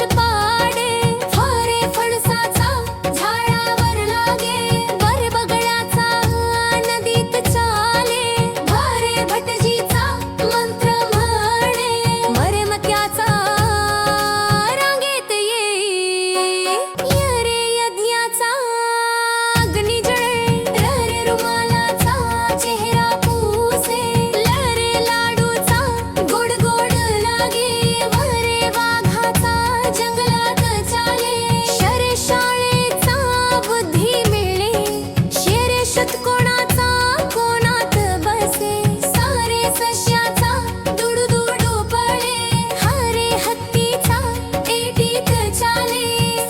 சந்தோஷப்பாடு सश्याचा दुडू दुडू पडे हरे हत्तीचा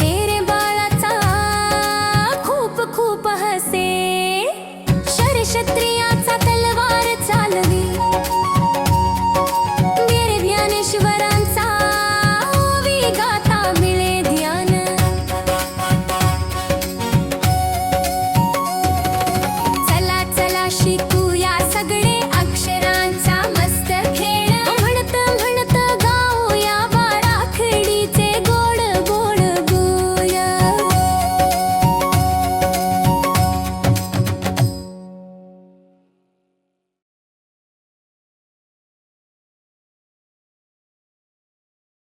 तेरे बाळाचा खूप खूप हसे शर